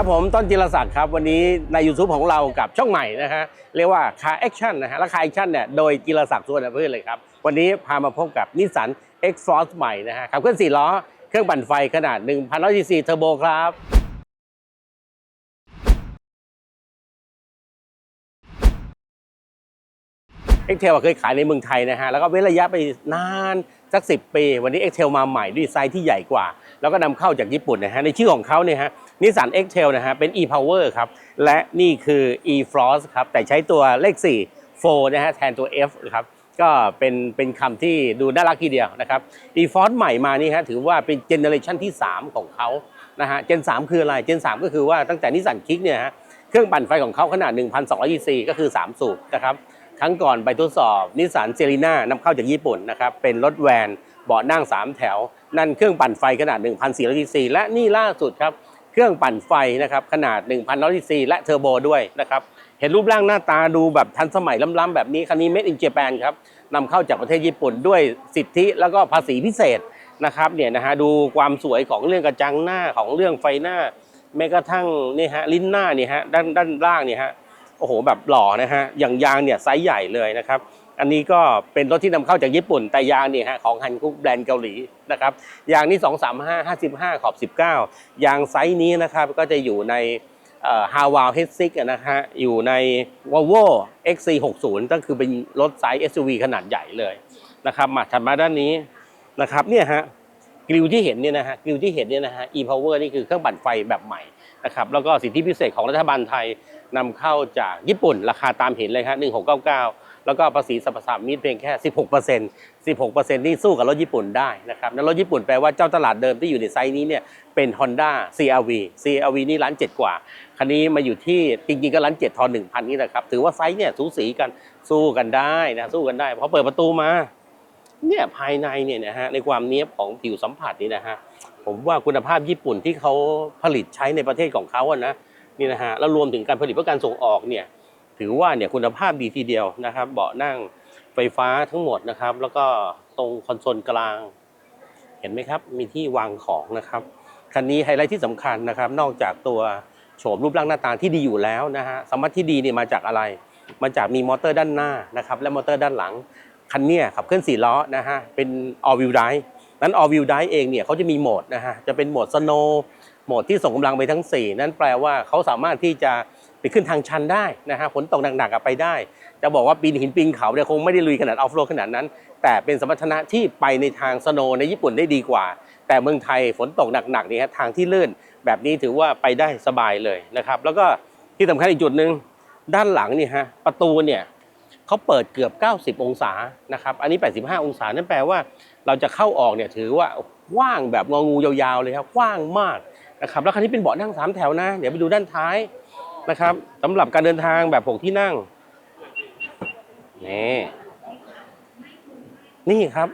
ครับผมต้นจิรศักดิ์ครับวันนี้ใน YouTube ของเรากับช่องใหม่นะฮะเรียกว่า Car Action นะฮะและ Car Action เนี่ยโดยจิรศักดิ์สุวรรณพืชเลยครับ วันนี้พามาพบกับนิสสัน X-Force ใหม่นะฮะขับเคลื่อน4ล้อเครื่องปั่นไฟขนาด1,100 cc เทอร์โบครับเอ็กเทลเคยขายในเมืองไทยนะฮะแล้วก็เว้นระยะไปนาน สักสิปี วันนี้เอ็กเทลมาใหม่ด้วยไซส์ที่ใหญ่กว่า แล้วก็นำเข้าจากญี่ปุ่นนะฮะในชื่อของเขาเนี่ยฮะนิสสันเอ็กเทลนะฮะเป็น e-power ครับและนี่คือ e-frost ครับแต่ใช้ตัวเลข 4 4นะฮะแทนตัว F ครับก็เป็นเป็นคำที่ดูน่ารักทีเดียวนะครับ e-frost ใหม่มานี่ฮะถือว่าเป็นเจเนอเรชันที่ 3 ของเขานะฮะเจน 3 คืออะไรเจน 3 ก็คือว่าตั้งแต่นิสสันคิกเนี่ยฮะเครื่องปั่นไฟของเขาขนาด 1,200 cc ก็คือ 3 สูบนะครับ ครั้งก่อนไปทดสอบนิสสันเซรีน่านำเข้าจากญี่ปุ่นนะครับเป็นรถแวนเบาะนั่ง 3 แถว นั่นเครื่องปั่นไฟขนาด 1,400 cc และนี่ล่าสุดครับเครื่องปั่นไฟนะครับขนาด 1,100 cc และเทอร์โบด้วยนะครับเห็นรูปร่างหน้าตาดูแบบทันสมัยล้ำๆแบบนี้คันนี้ made in Japan ครับนำเข้าจากประเทศญี่ปุ่นด้วยสิทธิแล้วก็ภาษีพิเศษนะครับเนี่ยนะฮะดูความสวยของเรื่องกระจังหน้าของเรื่องไฟหน้า แม้กระทั่งนี่ฮะลิ้นหน้านี่ฮะด้านด้านล่างนี่ฮะ โอ้โหแบบหล่อนะฮะอย่างยางเนี่ยไซส์ใหญ่เลยนะครับอันนี้ก็เป็นรถที่นำเข้าจากญี่ปุ่นแต่ยางเนี่ยฮะของฮันคุกแบรนด์เกาหลีนะครับยางนี่235 55 ขอบ 19 ยางไซส์นี้นะครับก็จะอยู่ในฮาวาลเฮดซิกนะฮะอยู่ใน Volvo XC60 ก็คือเป็นรถไซส์ SUV ขนาดใหญ่เลยนะครับมาถัดมาด้านนี้นะครับเนี่ยฮะกริวที่เห็นเนี่ยนะฮะกริวที่เห็นเนี่ยนะฮะ e-power นี่คือเครื่องปั่นไฟแบบใหม่ นะครับแล้วก็สิทธิพิเศษของรัฐบาลไทยนำเข้าจากญี่ปุ่น ราคาตามเห็นเลยครับ1699 แล้วก็ภาษีสรรพสามิตเพียงแค่ 16% 16%นี่สู้กับรถญี่ปุ่นได้นะครับแล้วรถญี่ปุ่นแปลว่าเจ้าตลาดเดิมที่อยู่ในไซส์นี้เนี่ยเป็น Honda CRV CRV นี่ล้านเจ็ดกว่า คันนี้มาอยู่ที่จริงๆก็ล้านเจ็ดทอนหนึ่งพันนี่แหละครับ ถือว่าไซส์เนี่ยสูสีกันสู้กันได้นะสู้กันได้พอเปิดประตูมาเนี่ยภายในเนี่ยนะฮะในความเนี้ยบของผิวสัมผัสนี่นะฮะ ผมว่าคุณภาพญี่ปุ่นที่เขาผลิตใช้ในประเทศของเขาอะนะนี่นะฮะแล้วรวมถึงการผลิตเพื่อการส่งออกเนี่ยถือว่าเนี่ยคุณภาพดีทีเดียวนะครับ เบาะนั่งไฟฟ้าทั้งหมดนะครับ แล้วก็ตรงคอนโซลกลาง เห็นไหมครับ มีที่วางของนะครับคันนี้ไฮไลท์ที่สำคัญนะครับ นอกจากตัวโฉมรูปร่างหน้าตาที่ดีอยู่แล้วนะฮะสมรรถที่ดีเนี่ยมาจากอะไร มาจากมีมอเตอร์ด้านหน้านะครับ และมอเตอร์ด้านหลังคันนี้ขับเคลื่อน4ล้อนะฮะเป็น all wheel drive นั้น all wheel drive เองเนี่ยเขาจะมีโหมดนะฮะจะเป็นโหมด snow โหมดที่ส่งกำลังไปทั้ง 4 นั่นแปลว่าเขาสามารถที่จะไปขึ้นทางชันได้นะฮะฝนตกหนักๆไปได้ จะบอกว่าปีนหินปีนเขาเนี่ยคงไม่ได้ลุยขนาดออฟโรดขนาดนั้น แต่เป็นสมรรถนะที่ไปในทางสโนในญี่ปุ่นได้ดีกว่า แต่เมืองไทยฝนตกหนักๆนี่ฮะทางที่ลื่น แบบนี้ถือว่าไปได้สบายเลยนะครับ แล้วก็ที่สำคัญอีกจุดหนึ่งด้านหลังเนี่ยฮะประตูเนี่ย เขาเปิดเกือบ 90 องศานะครับ อันนี้ 85 องศา นั่นแปลว่าเราจะเข้าออกเนี่ยถือว่ากว้างแบบงองูยาวๆเลยครับ กว้างมากนะครับ แล้วคันนี้เป็นเบาะนั่ง 3 แถวนะ เดี๋ยวไปดูด้านท้ายนะครับสำหรับการเดินทางแบบ6ที่นั่ง นี่ นี่ครับ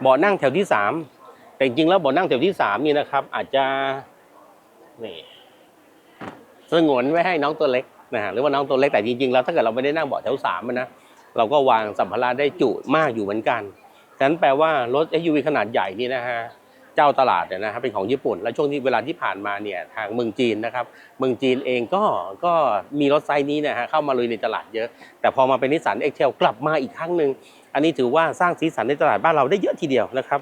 เบาะนั่งแถวที่ 3 แต่จริงๆแล้วเบาะนั่งแถวที่3นี่นะครับ อาจจะ นี่สงวนไว้ให้น้องตัวเล็ก นะฮะหรือว่าน้องตัวเล็กแต่จริงๆแล้วถ้าเกิดเราไม่ได้นั่งเบาะแถวสามนะเราก็วางสัมภาระได้จุมากอยู่เหมือนกันฉะนั้นแปลว่ารถ SUV ขนาดใหญ่นี่นะฮะเจ้าตลาดเนี่ยนะครับเป็นของญี่ปุ่น และช่วงที่เวลาที่ผ่านมาเนี่ยทางเมืองจีนนะครับเมืองจีนเองก็ก็มีรถไซส์นี้นะฮะเข้ามาลุยในตลาดเยอะ แต่พอมาเป็นนิสสันเอ็กเทลกลับมาอีกครั้งหนึ่งอันนี้ถือว่าสร้างสีสันในตลาดบ้านเราได้เยอะทีเดียวนะครับ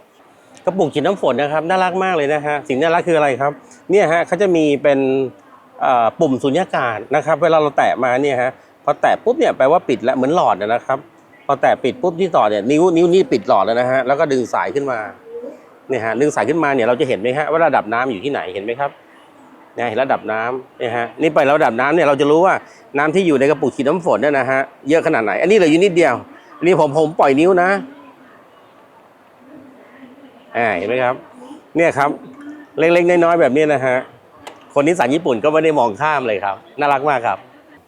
กระปุกฉีดน้ำฝนนะครับน่ารักมากเลยนะฮะสิ่งน่ารักคืออะไรครับเนี่ยฮะเขาจะมีเป็น ปุ่มสุญญากาศนะครับ เวลาเราแตะมาเนี่ยฮะพอแตะปุ๊บเนี่ยแปลว่าปิดแล้วเหมือนหลอดนะครับพอแตะปิดปุ๊บที่ต่อเนี่ยนิ้วนิ้วนี่ปิดหลอดแล้วนะฮะแล้วก็ดึงสายขึ้นมาเนี่ยฮะดึงสายขึ้นมาเนี่ยเราจะเห็นไหมฮะว่าระดับน้ำอยู่ที่ไหนเห็นไหมครับเนี่ยเห็นระดับน้ำเนี่ยฮะนี่ไประดับน้ำเนี่ยเราจะรู้ว่าน้ำที่อยู่ในกระปุกฉีดน้ำฝนเนี่ยนะฮะเยอะขนาดไหน อันนี้เหลืออยู่นิดเดียวนนี้ผมผมปล่อยนิ้วนะอ่าเห็นไหมครับ เนี่ยครับ เล็กๆน้อยๆแบบนี้นะฮะ คนนิสสันญี่ปุ่นก็ไม่ได้มองข้ามเลยครับ น่ารักมากครับ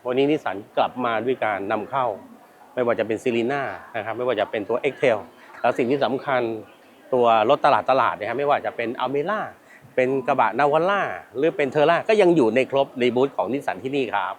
วันนี้นิสสันกลับมาด้วยการนำเข้า ไม่ว่าจะเป็นซีรีน่านะครับไม่ว่าจะเป็นตัว x t a i l แล้วสิ่งที่สำคัญตัวรถตลาดตลาดนะครับไม่ว่าจะเป็นอัลเมล่าเป็นกระบะนาวาร่าหรือเป็นเทอร่าก็ยังอยู่ในครบในบูธของนิสสันที่นี่ครับ